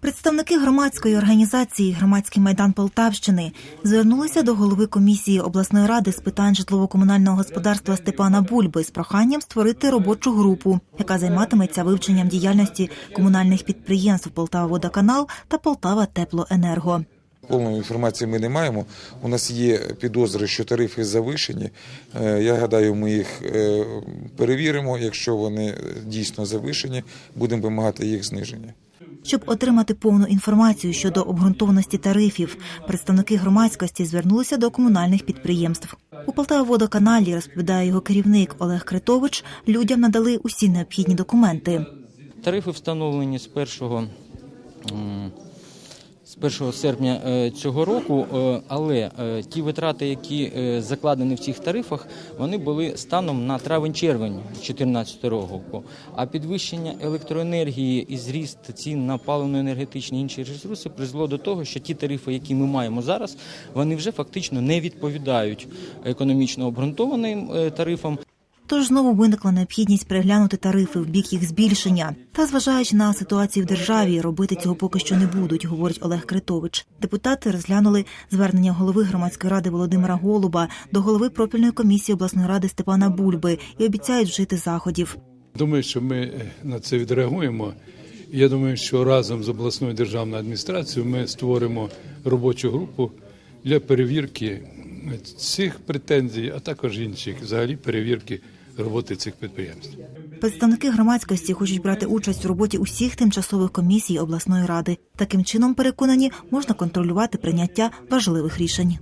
Представники громадської організації Громадський майдан Полтавщини звернулися до голови комісії обласної ради з питань житлово-комунального господарства Степана Бульби з проханням створити робочу групу, яка займатиметься вивченням діяльності комунальних підприємств Полтава Водоканал та Полтава Теплоенерго. Повної інформації ми не маємо. У нас є підозри, що тарифи завишені. Е, Я гадаю, ми їх е, перевіримо. Якщо вони дійсно завишені, будемо вимагати їх зниження. Щоб отримати повну інформацію щодо обґрунтованості тарифів, представники громадськості звернулися до комунальних підприємств. У Полтававодоканалі, розповідає його керівник Олег Критович, людям надали усі необхідні документи. Тарифи встановлені з 1, м, з 1 серпня е, цього року, е, але е, ті витрати, які закладені в цих тарифах, вони були станом на травень-червень 2014 року. А підвищення електроенергії і зріст цін на паливно-енергетичні інші ресурси призвело до того, що ті тарифи, які ми маємо зараз, вони вже фактично не відповідають економічно обґрунтованим тарифам. Тож знову виникла необхідність переглянути тарифи в бік їх збільшення. Та, зважаючи на ситуацію в державі, робити цього поки що не будуть, говорить Олег Критович. Депутати розглянули звернення голови громадської ради Володимира Голуба до голови профільної комісії обласної ради Степана Бульби і обіцяють вжити заходів. Думаю, що ми е, на це відреагуємо. Я думаю, що разом з обласною державною адміністрацією ми створимо робочу групу для перевірки цих претензій, а також інших, взагалі перевірки роботи цих підприємств. Представники громадськості хочуть брати участь у роботі усіх тимчасових комісій обласної ради. Таким чином, переконані, можна контролювати прийняття важливих рішень.